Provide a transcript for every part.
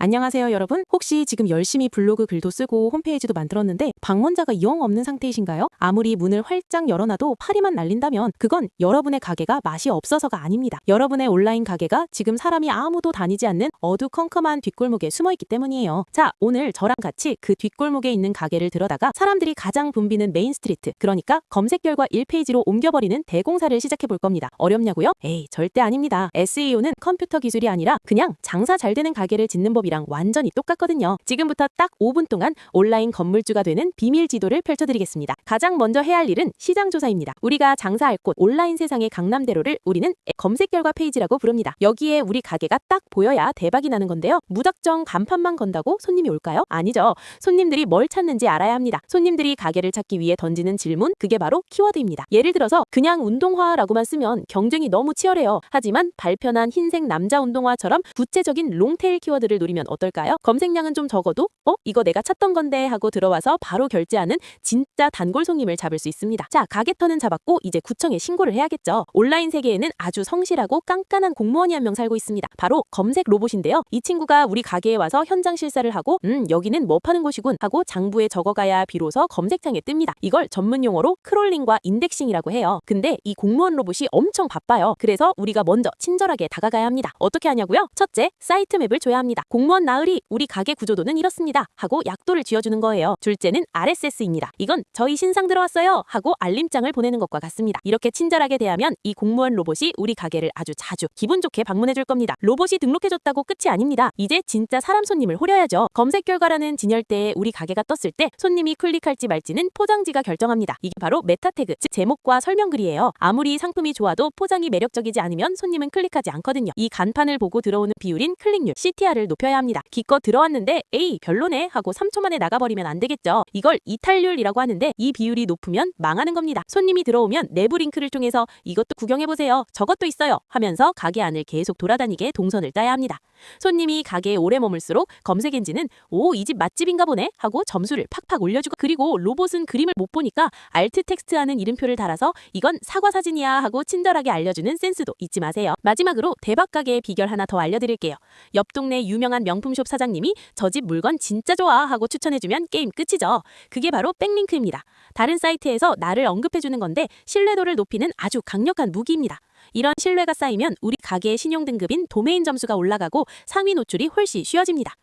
안녕하세요, 여러분. 혹시 지금 열심히 블로그 글도 쓰고 홈페이지도 만들었는데 방문자가 영 없는 상태이신가요? 아무리 문을 활짝 열어놔도 파리만 날린다면 그건 여러분의 가게가 맛이 없어서가 아닙니다. 여러분의 온라인 가게가 지금 사람이 아무도 다니지 않는 어두컴컴한 뒷골목에 숨어 있기 때문이에요. 자, 오늘 저랑 같이 그 뒷골목에 있는 가게를 들어다가 사람들이 가장 붐비는 메인 스트리트, 그러니까 검색 결과 1페이지로 옮겨버리는 대공사를 시작해 볼 겁니다. 어렵냐고요? 에이, 절대 아닙니다. SEO는 컴퓨터 기술이 아니라 그냥 장사 잘 되는 가게를 짓는 법이 랑 완전히 똑같거든요. 지금부터 딱 5분 동안 온라인 건물주가 되는 비밀 지도를 펼쳐드리겠습니다. 가장 먼저 해야 할 일은 시장 조사입니다. 우리가 장사할 곳 온라인 세상의 강남대로를 우리는 검색 결과 페이지라고 부릅니다. 여기에 우리 가게가 딱 보여야 대박이 나는 건데요. 무작정 간판만 건다고 손님이 올까요? 아니죠. 손님들이 뭘 찾는지 알아야 합니다. 손님들이 가게를 찾기 위해 던지는 질문, 그게 바로 키워드입니다. 예를 들어서 그냥 운동화라고만 쓰면 경쟁이 너무 치열해요. 하지만 발편한 흰색 남자 운동화처럼 구체적인 롱테일 키워드를 노리면 어떨까요? 검색량은 좀 적어도 어? 이거 내가 찾던 건데 하고 들어와서 바로 결제하는 진짜 단골 손님을 잡을 수 있습니다. 자, 가게 터는 잡았고 이제 구청에 신고를 해야겠죠. 온라인 세계에는 아주 성실하고 깐깐한 공무원이 한 명 살고 있습니다. 바로 검색 로봇인데요. 이 친구가 우리 가게에 와서 현장 실사를 하고 음, 여기는 뭐 파는 곳이군 하고 장부에 적어가야 비로소 검색창에 뜹니다. 이걸 전문 용어로 크롤링과 인덱싱이라고 해요. 근데 이 공무원 로봇이 엄청 바빠요. 그래서 우리가 먼저 친절하게 다가가야 합니다. 어떻게 하냐고요? 첫째, 사이트 맵을 줘야 합니다. 공무원 나으리, 우리 가게 구조도는 이렇습니다. 하고 약도를 지어주는 거예요. 둘째는 RSS입니다. 이건 저희 신상 들어왔어요. 하고 알림장을 보내는 것과 같습니다. 이렇게 친절하게 대하면 이 공무원 로봇이 우리 가게를 아주 자주 기분 좋게 방문해 줄 겁니다. 로봇이 등록해줬다고 끝이 아닙니다. 이제 진짜 사람 손님을 호려야죠. 검색 결과라는 진열대에 우리 가게가 떴을 때 손님이 클릭할지 말지는 포장지가 결정합니다. 이게 바로 메타 태그, 즉 제목과 설명글이에요. 아무리 상품이 좋아도 포장이 매력적이지 않으면 손님은 클릭하지 않거든요. 이 간판을 보고 들어오는 비율인 클릭률, CTR을 높여야 합니다. 기껏 들어왔는데 에이 별로네 하고 3초 만에 나가버리면 안 되겠죠. 이걸 이탈률이라고 하는데 이 비율이 높으면 망하는 겁니다. 손님이 들어오면 내부 링크를 통해서 이것도 구경해보세요. 저것도 있어요. 하면서 가게 안을 계속 돌아다니게 동선을 따야 합니다. 손님이 가게에 오래 머물수록 검색 엔진은 오, 이 집 맛집인가 보네 하고 점수를 팍팍 올려주고 그리고 로봇은 그림을 못 보니까 알트 텍스트하는 이름표를 달아서 이건 사과 사진이야 하고 친절하게 알려주는 센스도 잊지 마세요. 마지막으로 대박 가게의 비결 하나 더 알려드릴게요. 옆 동네 유명한 명품숍 사장님이 저 집 물건 진짜 좋아 하고 추천해주면 게임 끝이죠. 그게 바로 백링크입니다. 다른 사이트에서 나를 언급해주는 건데 신뢰도를 높이는 아주 강력한 무기입니다. 이런 신뢰가 쌓이면 우리 가게의 신용 등급인 도메인 점수가 올라가고 상위 노출이 훨씬 쉬워집니다.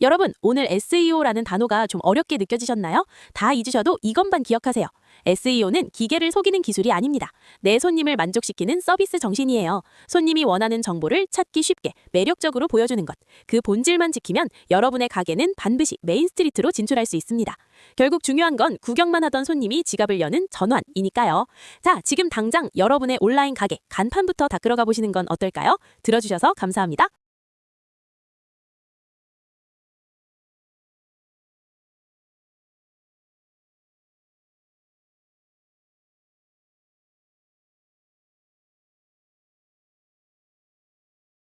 여러분, 오늘 SEO라는 단어가 좀 어렵게 느껴지셨나요? 다 잊으셔도 이것만 기억하세요. SEO는 기계를 속이는 기술이 아닙니다. 내 손님을 만족시키는 서비스 정신이에요. 손님이 원하는 정보를 찾기 쉽게 매력적으로 보여주는 것. 그 본질만 지키면 여러분의 가게는 반드시 메인스트리트로 진출할 수 있습니다. 결국 중요한 건 구경만 하던 손님이 지갑을 여는 전환이니까요. 자, 지금 당장 여러분의 온라인 가게 간판부터 다 끌어가 보시는 건 어떨까요? 들어주셔서 감사합니다.